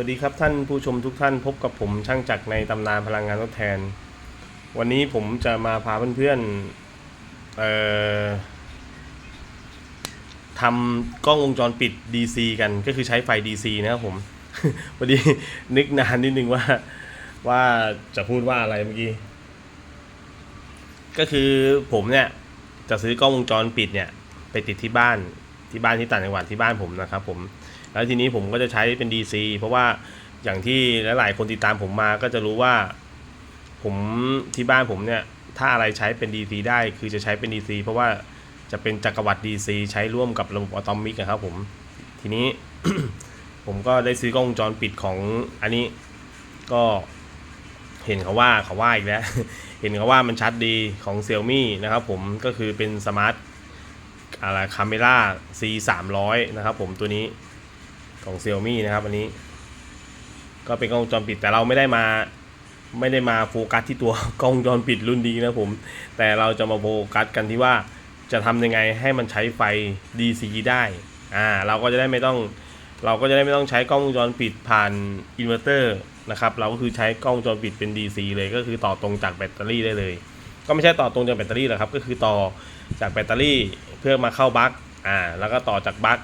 วัสดีครับท่านผู้ชมทุกท่านพบกับผมช่างจักรในตำนานพลังงานทดแทน วันนี้ผมจะมาพาเพื่อนๆเอ่อทำกล้องวงจรปิด DC กันก็คือใช้ไฟ DC นะครับผมพอดีนึกนานนิดนึงว่าว่าจะพูดว่าอะไรเมื่อกี้ ก็คือผมเนี่ยจะซื้อกล้องวงจรปิดเนี่ย ไปติดที่บ้านที่บ้านที่ต่างจังหวัดที่บ้านผมนะครับผม แล้วทีนี้ผมก็จะใช้เป็น DC เพราะว่าอย่างที่หลายๆคนติดตามผมมาก็จะรู้ว่า ผมที่บ้านผมเนี่ย ถ้าอะไรใช้เป็น DC ได้คือจะใช้เป็น DC เพราะว่าจะเป็นจักรวรรดิ DC ใช้ร่วมกับระบบอะตอมิกนะครับผมทีนี้ ผมก็ได้ซื้อกล้องวงจรปิดของอันนี้ก็เห็นเขาว่าเขาว่าอีกแล้ว เห็นเขาว่ามันชัดดีของ Xiaomi นะครับผมก็คือเป็นสมาร์ทอะไรคาเมล่า C 3 0 0นะครับผมตัวนี้ ของ Xiaomi นะครับอันนี้ ก็เป็นกล้องวงจรปิดแต่เราไม่ได้มา ไม่ได้มาโฟกัสที่ตัวกล้องวงจรปิดรุ่นดีนะผม แต่เราจะมาโฟกัสกันที่ว่าจะทำยังไงให้มันใช้ไฟ DC ได้อ่าเราก็จะได้ไม่ต้อง เราก็จะได้ไม่ต้องใช้กล้องวงจรปิดผ่านอินเวอร์เตอร์นะครับเราก็คือใช้กล้องวงจรปิดเป็น DC เลยก็คือต่อตรงจากแบตเตอรี่ได้เลย ก็ไม่ใช่ต่อตรงจากแบตเตอรี่หรอกครับ ก็คือต่อจากแบตเตอรี่เพื่อมาเข้าบั๊กอ่าแล้วก็ต่อจากบั๊ก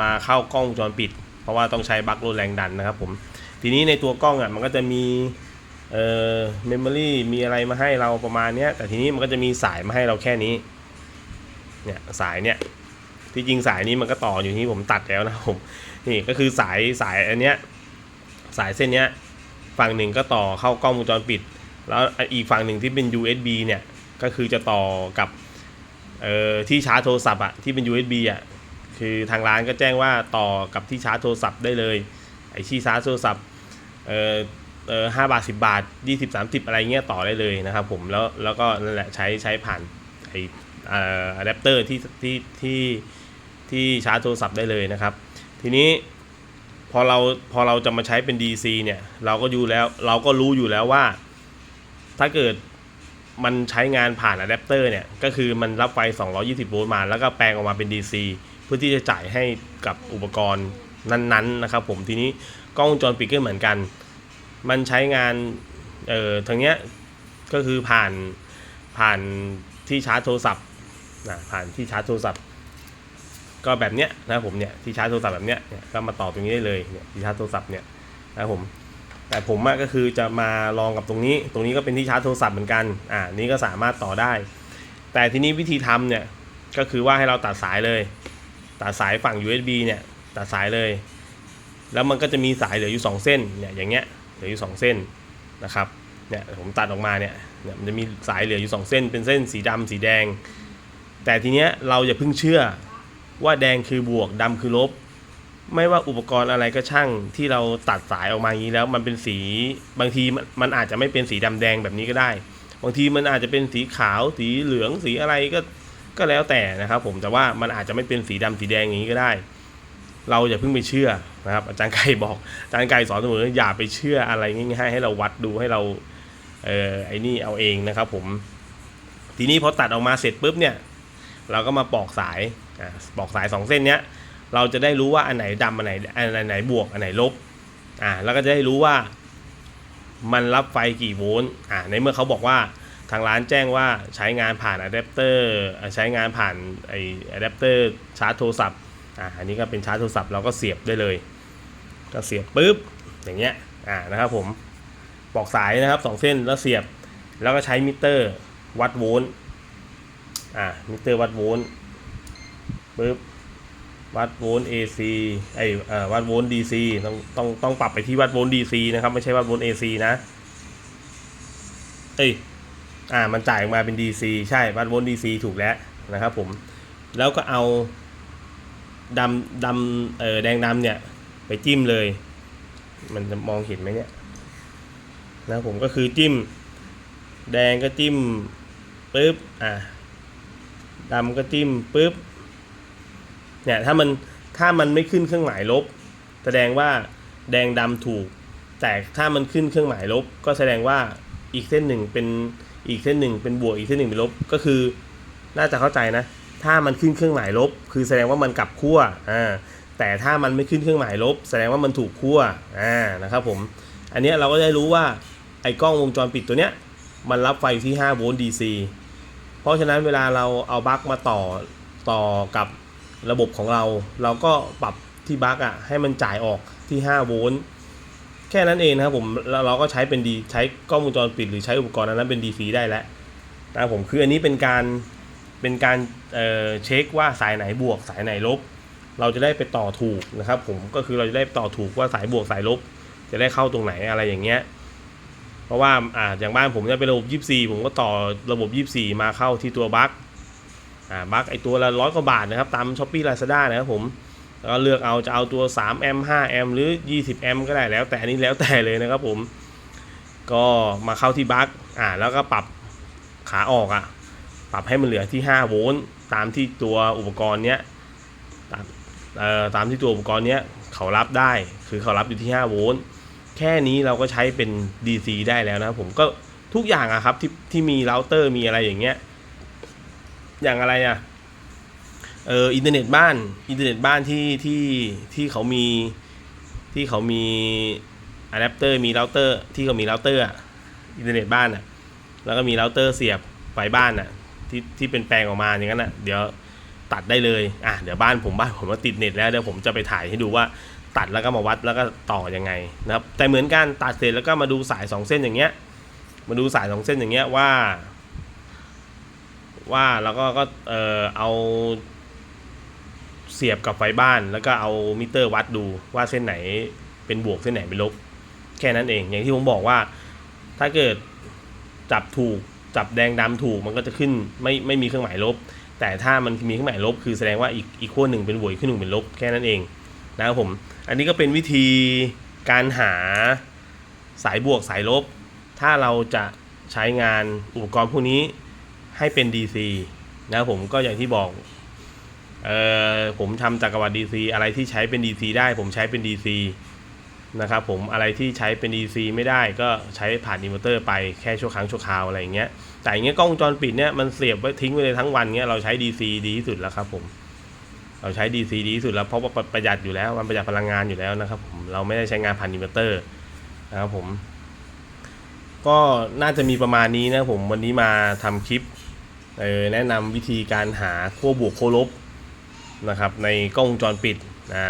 มาเข้ากล้องวงจรปิด เพราะว่าต้องใช้บั๊กลดแรงดันนะครับผมทีนี้ในตัวกล้องอะมันก็จะมีเอ่อเมมโมรี่มีอะไรมาให้เราประมาณเนี้ยแต่ทีนี้มันก็จะมีสายมาให้เราแค่นี้เนี่ยสายเนี่ยที่จริงสายนี้มันก็ต่ออยู่ที่ผมตัดแล้วนะผมนี่ก็คือสายสายอันเนี้ยสายเส้นเนี้ยฝั่งหนึ่งก็ต่อเข้ากล้องวงจรปิด แล้วอีกฝั่งหนึ่งที่เป็น USB เนี่ยก็คือจะต่อกับเอ่อที่ชาร์จโทรศัพท์อะที่เป็น USB อะ คือทางร้านก็แจ้งว่าต่อกับที่ชาร์จโทรศัพท์ได้เลย ไอที่ชาร์จโทรศัพท์เอ่อเออห้าบาทสิบาทยี่สิบสามสิบอะไรเงี้ยต่อได้เลยนะครับผมแล้วแล้วก็นั่นแหละใช้ใช้ผ่านไอเอ่ออะแดปเตอร์ที่ที่ที่ที่ชาร์จโทรศัพท์ได้เลยนะครับ ทีนี้พอเราพอเราจะมาใช้เป็น DC เนี่ยเราก็อยู่แล้วเราก็รู้อยู่แล้วว่า ถ้าเกิดมันใช้งานผ่านอะแดปเตอร์เนี่ยก็คือมันรับไฟ 220 โวลต์มา แล้วก็แปลงออกมาเป็น DC พื่อที่จะจ่ายให้กับอุปกรณ์นั้นๆนะครับผมทีนี้กล้องวงจรปิดก็เหมือนกัน มันใช้งานเอ่อทางเนี้ยก็คือผ่านผ่านที่ชาร์จโทรศัพท์นะผ่านที่ชาร์จโทรศัพท์ ก็แบบเนี้ยนะผมเนี่ยที่ชาร์จโทรศัพท์แบบเนี้ยเนี่ยก็มาต่อตรงนี้ได้เลยเนี่ยที่ชาร์จโทรศัพท์เนี่ยนะผมแต่ผมก็คือจะมาลองกับตรงนี้ ตรงนี้ก็เป็นที่ชาร์จโทรศัพท์เหมือนกันอ่านี้ก็สามารถต่อได้ แต่ทีนี้วิธีทำเนี่ยก็คือว่าให้เราตัดสายเลย ตัดสายฝั่ง USB เนี่ยตัดสายเลย แล้วมันก็จะมีสายเหลืออยู่ 2 เส้นเนี่ยอย่างเงี้ยเหลืออยู่ 2 เส้นนะครับเนี่ยผมตัดออกมาเนี่ยเนี่ยมันจะมีสายเหลืออยู่ 2 เส้น เป็นเส้นสีดำสีแดง แต่ทีเนี้ยเราอย่าเพิ่งเชื่อว่าแดงคือบวกดำคือลบ ไม่ว่าอุปกรณ์อะไรก็ช่างที่เราตัดสายออกมาอย่างนี้แล้วมันเป็นสีบางทีมันมันอาจจะไม่เป็นสีดำแดงแบบนี้ก็ได้ บางทีมันอาจจะเป็นสีขาวสีเหลืองสีอะไรก็ ก็แล้วแต่นะครับ ผมแต่ว่ามันอาจจะไม่เป็นสีดำสีแดงอย่างนี้ก็ได้ เราอย่าเพิ่งไปเชื่อนะครับ อาจารย์ไก่บอกอาจารย์ไก่สอนเสมออย่าไปเชื่ออะไรง่ายๆให้เราวัดดูให้เราเออไอ้นี่เอาเองนะครับ ผม ทีนี้พอตัดออกมาเสร็จปุ๊บเนี่ย เราก็มาปอกสายอปอกสายสองเส้นเนี้ยเราจะได้รู้ว่าอันไหนดำอันไหนอันไหนบวกอันไหนลบอ่าแล้วก็จะได้รู้ว่ามันรับไฟกี่โวลต์อ่าในเมื่อเขาบอกว่า ทางร้านแจ้งว่าใช้งานผ่านอะแดปเตอร์ใช้งานผ่านไออะแดปเตอร์ชาร์จโทรศัพท์อ่าอันนี้ก็เป็นชาร์จโทรศัพท์เราก็เสียบได้เลย ก็เสียบปุ๊บอย่างเงี้ยอ่านะครับผมปอกสายนะครับสองเส้นแล้วเสียบแล้วก็ใช้มิเตอร์วัดโวลต์อ่ามิเตอร์วัดโวลต์ปุ๊บวัดโวลต์ AC ไอเอ่อวัดโวลต์ DC ต้องต้องต้องปรับไปที่วัดโวลต์ DC นะครับ ไม่ใช่วัดโวลต์ AC นะ เอ้ย อ่ามันจ่ายออกมาเป็น DC ใช่วัดโวลต์ DC ถูกแล้วนะครับผมแล้วก็เอาดำดำเออแดงดำเนี่ย ไปจิ้มเลย มันจะมองเห็นไหมเนี่ยนะครับผมก็คือจิ้ม แดงก็จิ้มปุ๊บอ่าดำก็จิ้มปุ๊บเนี่ยถ้ามันถ้ามันไม่ขึ้นเครื่องหมายลบ แสดงว่าแดงดำถูก แต่ถ้ามันขึ้นเครื่องหมายลบ ก็แสดงว่าอีกเส้นหนึ่งเป็น อีกเส้นหนึ่งเป็นบวกอีกเส้นหนึ่งเป็นลบก็คือ น่าจะเข้าใจนะ ถ้ามันขึ้นเครื่องหมายลบ คือแสดงว่ามันกลับขั้วอ่าแต่ถ้ามันไม่ขึ้นเครื่องหมายลบ แสดงว่ามันถูกคั่วอ่านะครับผมอันนี้เราก็ได้รู้ว่าไอ้กล้องวงจรปิดตัวเนี้ยมันรับไฟที่ 5 โวลต์ DC เพราะฉะนั้นเวลาเราเอาบั๊กมาต่อต่อกับระบบของเรา เราก็ปรับที่บั๊กอะให้มันจ่ายออกที่ 5 โวลต์ แค่นั้นเองนะครับผมแล้วเราก็ใช้เป็นดีใช้กล้องวงจรปิดหรือใช้อุปกรณ์อันนั้นเป็น DC ได้แล้วนะครับผมคืออันนี้เป็นการเป็นการเเช็คว่าสายไหนบวกสายไหนลบ เราจะได้ไปต่อถูกนะครับ ผมก็คือเราจะได้ต่อถูกว่าสายบวกสายลบ จะได้เข้าตรงไหนอะไรอย่างเงี้ยเพราะว่าอ่าอย่างบ้านผมเนี่ยเป็นระบบ 24 ผมก็ต่อระบบ 24 มาเข้าที่ตัวบั๊กอ่าบั๊กไอตัวละร้อยกว่าบาทนะครับตาม s h อ p e e Lazada นะครับผม แล้วก็เลือกเอาจะเอาตัว3แอมป์5แอมป์หรือ 20แอมป์ก็ได้แล้วแต่อันนี้แล้วแต่เลยนะครับผม ก็มาเข้าที่บั๊กอ่าแล้วก็ปรับขาออกอะ ปรับให้มันเหลือที่5โวลต์ตามที่ตัวอุปกรณ์เนี้ยตามเอ่อตามที่ตัวอุปกรณ์เนี้ยเขารับได้คือเขารับอยู่ที่5โวลต์แค่นี้เราก็ใช้เป็น DC ได้แล้วนะครับผมก็ทุกอย่างอะครับที่ที่มีเราเตอร์มีอะไรอย่างเงี้ยอย่างอะไรอะ เอออินเทอร์เน็ตบ้านอินเทอร์เน็ตบ้านที่ที่ที่เขามีที่เขามีอะแดปเตอร์มีเราเตอร์ที่เขามีเราเตอร์อะอินเทอร์เน็ตบ้านอะแล้วก็มีเราเตอร์เสียบไฟบ้านอะที่ที่เป็นแปลงออกมาอย่างนั้นอะเดี๋ยวตัดได้เลยอะเดี๋ยวบ้านผมบ้านผมว่าติดเน็ตแล้วเดี๋ยวผมจะไปถ่ายให้ดูว่าตัดแล้วก็มาวัดแล้วก็ต่อยังไงนะครับแต่เหมือนกันตัดเสร็จแล้วก็มาดูสายสองเส้นอย่างเงี้ยมาดูสายสองเส้นอย่างเงี้ยว่า ว่าแล้วก็ก็เออเอา เสียบกับไฟบ้าน แล้วก็เอามิเตอร์วัดดูว่าเส้นไหนเป็นบวกเส้นไหนเป็นลบ แค่นั้นเอง อย่างที่ผมบอกว่า ถ้าเกิดจับถูกจับแดงดำถูกมันก็จะขึ้นไม่ไม่มีเครื่องหมายลบ แต่ถ้ามันมีเครื่องหมายลบ คือแสดงว่าอีกอีกขั้วหนึ่งเป็นบวกอีกขั้วหนึ่งเป็นลบแค่นั้นเองนะครับผม อันนี้ก็เป็นวิธีการหาสายบวกสายลบ ถ้าเราจะใช้งานอุปกรณ์พวกนี้ให้เป็น DC นะครับผมก็อย่างที่บอก เอ่อผมทำจักรวรรดิ DC อะไรที่ใช้เป็น DC ได้ผมใช้เป็น DC นะครับผมอะไรที่ใช้เป็น DC ไม่ได้ก็ใช้ผ่านอินเวอร์เตอร์ไปแค่ชั่วครั้งชั่วคราวอะไรอย่างเงี้ยแต่อย่างเงี้ยกล้องวงจรปิดเนี่ยมันเสียบไว้ทิ้งไว้เลยทั้งวันเงี้ยเราใช้ DC ดีที่สุดแล้วครับผมเราใช้ DC ดีที่สุดแล้วเพราะว่าประหยัดอยู่แล้วมันประหยัดพลังงานอยู่แล้วนะครับผมเราไม่ได้ใช้งานผ่านอินเวอร์เตอร์นะครับผม ก็น่าจะมีประมาณนี้นะผมวันนี้มาทำคลิปเออแนะนำวิธีการหาขั้วบวกขั้วลบ นะครับในกล้องวงจรปิดอ่า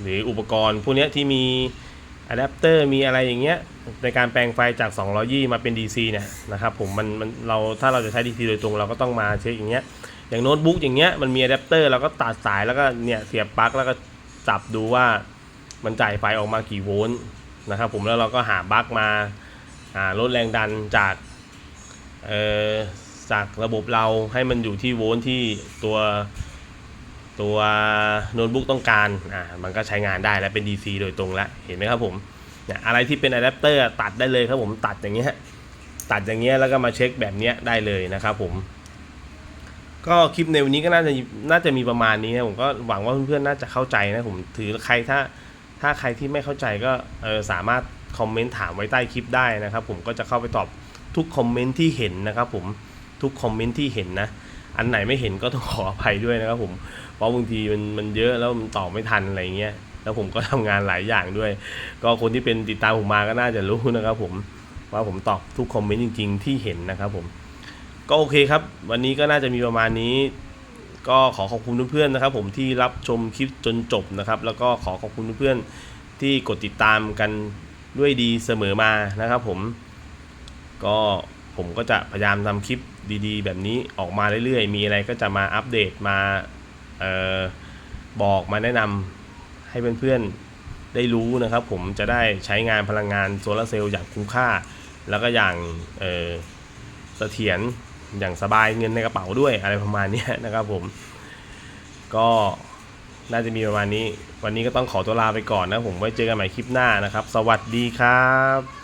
หรืออุปกรณ์พวกเนี้ยที่มีอะแดปเตอร์มีอะไรอย่างเงี้ยในการแปลงไฟจาก 220 มาเป็น DC เนี่ยนะครับผมมันมันเราถ้าเราจะใช้ DC โดยตรงเราก็ต้องมาเช็คอย่างเงี้ยอย่างโน้ตบุ๊กอย่างเงี้ยมันมีอะแดปเตอร์เราก็ตัดสายแล้วก็เนี่ยเสียบปลั๊กแล้วก็จับดูว่ามันจ่ายไฟออกมากี่โวลต์นะครับผมแล้วเราก็หาปลั๊กมาอ่าลดแรงดันจากเอ่อจากระบบเราให้มันอยู่ที่โวลต์ที่ตัว ตัวโน้ตบุ๊กต้องการอ่ามันก็ใช้งานได้แล้วเป็น DC โดยตรงแล้วเห็นไหมครับผมเนี่ยอะไรที่เป็นอะแดปเตอร์ตัดได้เลยครับผมตัดอย่างเงี้ยตัดอย่างเงี้ยแล้วก็มาเช็คแบบเนี้ยได้เลยนะครับผม ก็คลิปในวันนี้ก็น่าจะน่าจะมีประมาณนี้นะผมก็หวังว่าเพื่อนๆน่าจะเข้าใจนะผมถือใครถ้าถ้าใครที่ไม่เข้าใจก็เออสามารถคอมเมนต์ถามไว้ใต้คลิปได้นะครับผมก็จะเข้าไปตอบทุกคอมเมนต์ที่เห็นนะครับผมทุกคอมเมนต์ที่เห็นนะ อันไหนไม่เห็นก็ต้องขออภัยด้วยนะครับผมเพราะบางทีมันมันเยอะแล้วมันตอบไม่ทันอะไรเงี้ยแล้วผมก็ทำงานหลายอย่างด้วย ก็คนที่เป็นติดตามผมมาก็น่าจะรู้นะครับผมว่าผมตอบทุกคอมเมนต์จริง ๆ ที่เห็นนะครับผมก็โอเคครับ วันนี้ก็น่าจะมีประมาณนี้ ก็ขอขอบคุณเพื่อนๆนะครับ ผมที่รับชมคลิปจนจบนะครับ แล้วก็ขอขอบคุณเพื่อนๆที่กดติดตามกันด้วยดีเสมอมานะครับ ผมก็ ผมก็จะพยายามทำคลิปดีๆ แบบนี้ออกมาเรื่อยๆ มีอะไรก็จะมาอัปเดตมาออบอกมาแนะนำให้เพื่อนๆได้รู้นะครับ ผมจะได้ใช้งานพลังงานโซลาร์เซลล์อย่างคุ้มค่า แล้วก็อย่างเออเสถียรอย่างสบายเงินในกระเป๋าด้วยอะไรประมาณนี้นะครับผม ก็น่าจะมีประมาณนี้ วันนี้ก็ต้องขอตัวลาไปก่อนนะผมไว้เจอกันใหม่คลิปหน้านะครับ สวัสดีครับ